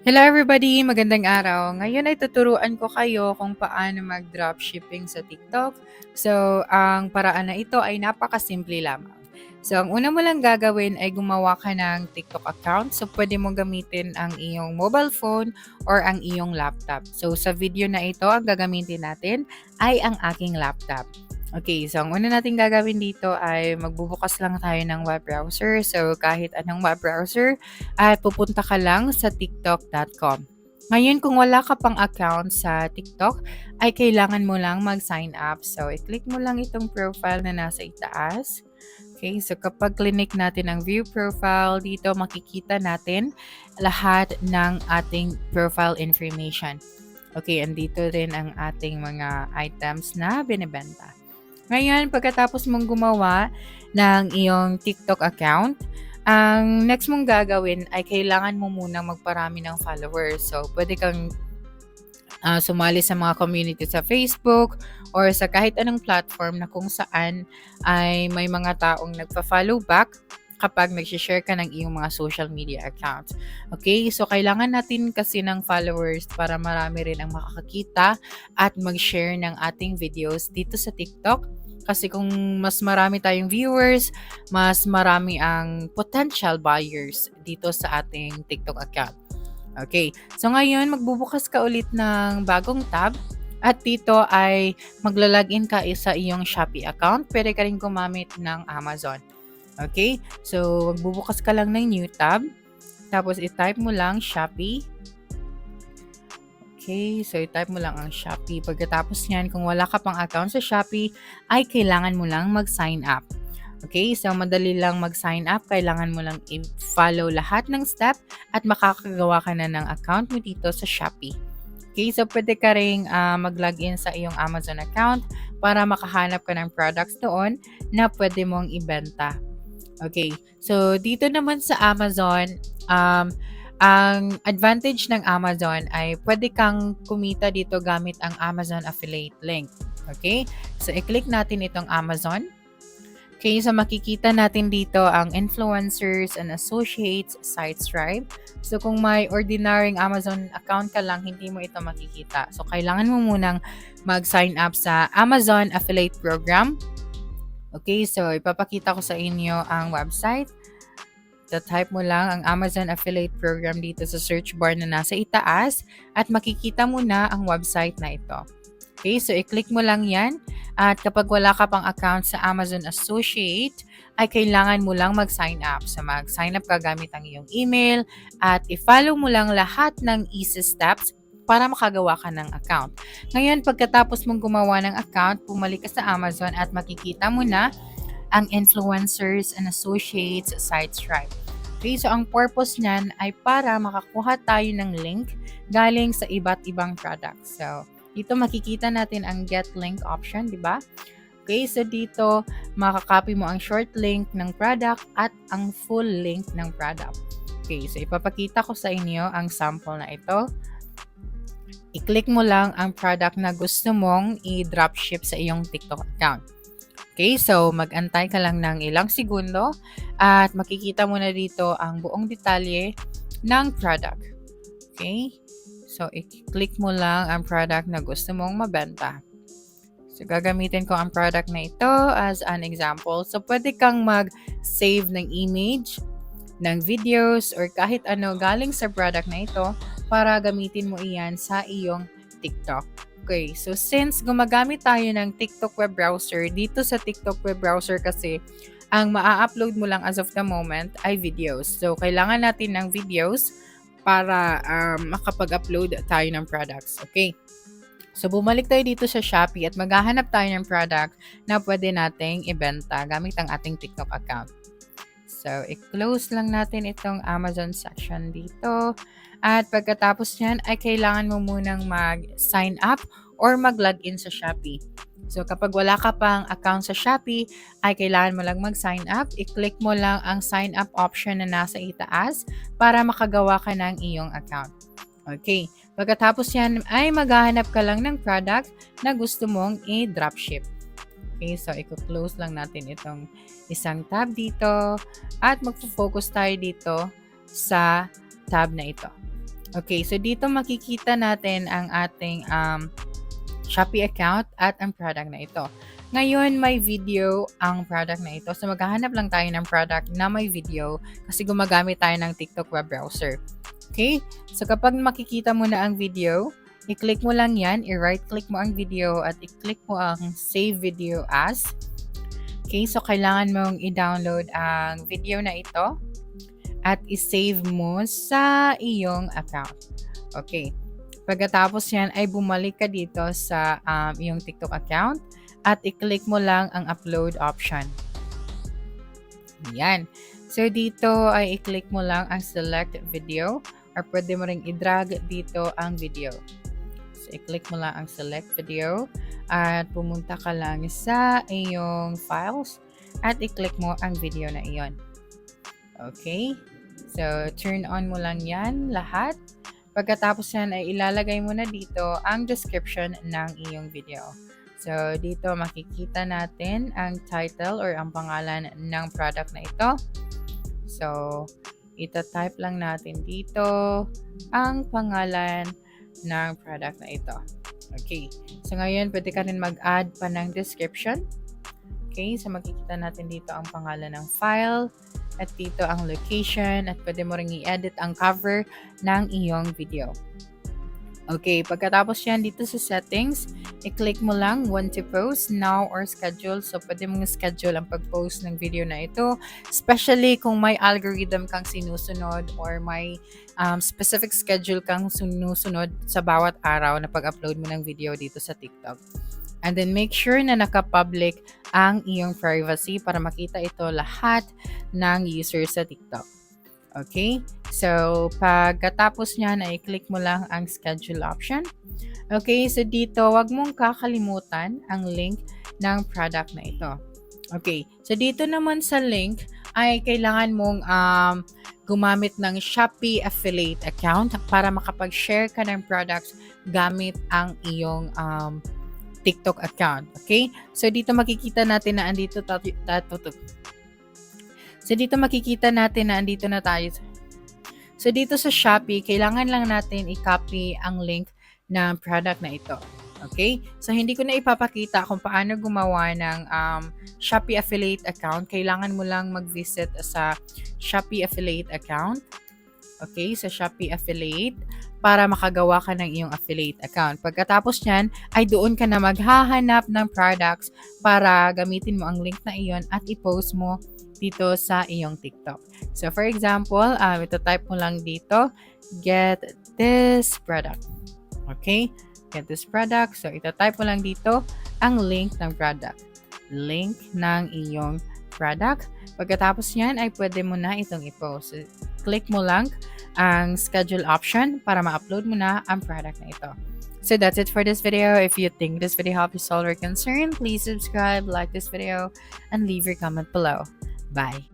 Hello everybody! Magandang araw. Ngayon ay tuturuan ko kayo kung paano mag-dropshipping sa TikTok. So, ang paraan na ito ay napakasimple lamang. So, ang una mo lang gagawin ay gumawa ka ng TikTok account. So, pwede mo gamitin ang iyong mobile phone or ang iyong laptop. So, sa video na ito, ang gagamitin natin ay ang aking laptop. Okay, so ang una natin gagawin dito ay magbubukas lang tayo ng web browser. So kahit anong web browser, ay pupunta ka lang sa tiktok.com. Ngayon, kung wala ka pang account sa TikTok, ay kailangan mo lang mag-sign up. So, i-click mo lang itong profile na nasa itaas. Okay, so kapag clinic natin ang view profile, dito makikita natin lahat ng ating profile information. Okay, andito rin ang ating mga items na binibenta. Ngayon, pagkatapos mong gumawa ng iyong TikTok account, ang next mong gagawin ay kailangan mo munang magparami ng followers. So, pwede kang uh, sumali sa mga community sa Facebook or sa kahit anong platform na kung saan ay may mga taong nagpa-follow back kapag nag-share ka ng iyong mga social media accounts. Okay? So, kailangan natin kasi ng followers para marami rin ang makakakita at mag-share ng ating videos dito sa TikTok kasi kung mas marami tayong viewers, mas marami ang potential buyers dito sa ating TikTok account. Okay. So ngayon, magbubukas ka ulit ng bagong tab. At dito ay maglalagin ka sa iyong Shopee account. Pwede ka rin gumamit ng Amazon. Okay? So, magbubukas ka lang ng new tab. Tapos, i-type mo lang Shopee. Okay, so i-type mo lang ang Shopee. Pagkatapos niyan, kung wala ka pang account sa Shopee, ay kailangan mo lang mag-sign up. Okay, so madali lang mag-sign up. Kailangan mo lang i-follow lahat ng step at makakagawa ka na ng account mo dito sa Shopee. Okay, so pwede ka rin uh, mag-login sa iyong Amazon account para makahanap ka ng products doon na pwede mong ibenta. Okay, so dito naman sa Amazon, um, ang advantage ng Amazon ay pwede kang kumita dito gamit ang Amazon affiliate link. Okay? So, i-click natin itong Amazon. Okay, so makikita natin dito ang influencers and associates site Stripe. So kung may ordinaryong Amazon account ka lang, hindi mo ito makikita. So kailangan mo munang mag-sign up sa Amazon Affiliate Program. Okay, so ipapakita ko sa inyo ang website. Type mo lang ang Amazon Affiliate Program dito sa search bar na nasa itaas at makikita mo na ang website na ito. Okay, so i-click mo lang yan at kapag wala ka pang account sa Amazon Associate, ay kailangan mo lang mag-sign up. So mag-sign up ka gamit ang iyong email at i-follow mo lang lahat ng easy steps para makagawa ka ng account. Ngayon, pagkatapos mong gumawa ng account, pumalik ka sa Amazon at makikita mo na ang influencers and associates site Stripe. Okay, so ang purpose niyan ay para makakuha tayo ng link galing sa iba't ibang products. So, dito makikita natin ang get link option, di ba? Okay, so dito makakopy mo ang short link ng product at ang full link ng product. Okay, so ipapakita ko sa inyo ang sample na ito. I-click mo lang ang product na gusto mong i-dropship sa iyong TikTok account. Okay, so mag-antay ka lang ng ilang segundo at makikita mo na dito ang buong detalye ng product. Okay? So, i-click mo lang ang product na gusto mong mabenta. So, gagamitin ko ang product na ito as an example. So, pwede kang mag-save ng image, ng videos, or kahit ano galing sa product na ito para gamitin mo iyan sa iyong TikTok. Okay, so since gumagamit tayo ng TikTok web browser, dito sa TikTok web browser kasi, ang maa-upload mo lang as of the moment ay videos. So, kailangan natin ng videos para um, makapag-upload tayo ng products. Okay? So, bumalik tayo dito sa Shopee at maghahanap tayo ng product na pwede nating ibenta gamit ang ating TikTok account. So, i-close lang natin itong Amazon section dito. At pagkatapos niyan ay kailangan mo munang mag-sign up or mag-login sa Shopee. So kapag wala ka pang account sa Shopee, ay kailangan mo lang mag-sign up. I-click mo lang ang sign up option na nasa itaas para makagawa ka ng iyong account. Okay. Pagkatapos yan ay maghahanap ka lang ng product na gusto mong i-dropship. Okay, so i-close lang natin itong isang tab dito at magfo-focus tayo dito sa tab na ito. Okay, so dito makikita natin ang ating um, Shopee account at ang product na ito. Ngayon, may video ang product na ito. So, maghahanap lang tayo ng product na may video kasi gumagamit tayo ng TikTok web browser. Okay? So, kapag makikita mo na ang video, i-click mo lang yan, i-right click mo ang video at i-click mo ang save video as. Okay? So, kailangan mong i-download ang video na ito at i-save mo sa iyong account. Okay. Pagkatapos yan ay bumalik ka dito sa um, iyong TikTok account at i-click mo lang ang upload option. Yan. So, dito ay i-click mo lang ang select video or pwede mo ring i-drag dito ang video. I-click mo lang ang select video at pumunta ka lang sa iyong files at i-click mo ang video na iyon. Okay? So, turn on mo lang yan lahat. Pagkatapos yan ay ilalagay mo na dito ang description ng iyong video. So, dito makikita natin ang title or ang pangalan ng product na ito. So, ita-type lang natin dito ang pangalan ng product na ito. Okay. So, ngayon, pwede ka rin mag-add pa ng description. Okay. So, makikita natin dito ang pangalan ng file at dito ang location at pwede mo rin i-edit ang cover ng iyong video. Okay, pagkatapos yan dito sa settings, i-click mo lang when to post, now or schedule. So, pwede mong schedule ang pag-post ng video na ito. Especially kung may algorithm kang sinusunod or may um, specific schedule kang sinusunod sa bawat araw na pag-upload mo ng video dito sa TikTok. And then make sure na naka-public ang iyong privacy para makita ito lahat ng users sa TikTok. Okay? So, pagkatapos niya na i-click mo lang ang schedule option. Okay, so dito, wag mong kakalimutan ang link ng product na ito. Okay, so dito naman sa link ay kailangan mong um, gumamit ng Shopee affiliate account para makapag-share ka ng products gamit ang iyong um, TikTok account. Okay? So dito makikita natin na andito tayo, tayo, So, dito makikita natin na andito na tayo. So, dito sa Shopee, kailangan lang natin i-copy ang link ng product na ito. Okay? So, hindi ko na ipapakita kung paano gumawa ng um, Shopee affiliate account. Kailangan mo lang mag-visit sa Shopee affiliate account. Okay? Sa Shopee affiliate para makagawa ka ng iyong affiliate account. Pagkatapos niyan, ay doon ka na maghahanap ng products para gamitin mo ang link na iyon at i-post mo dito sa iyong TikTok. So, for example, um, ito type mo lang dito, get this product. Okay? Get this product. So, ito type mo lang dito ang link ng product. Link ng iyong product. Pagkatapos yan, ay pwede mo na itong i-post. So, click mo lang ang schedule option para ma-upload mo na ang product na ito. So that's it for this video. If you think this video helped you solve your concern, please subscribe, like this video, and leave your comment below. Bye.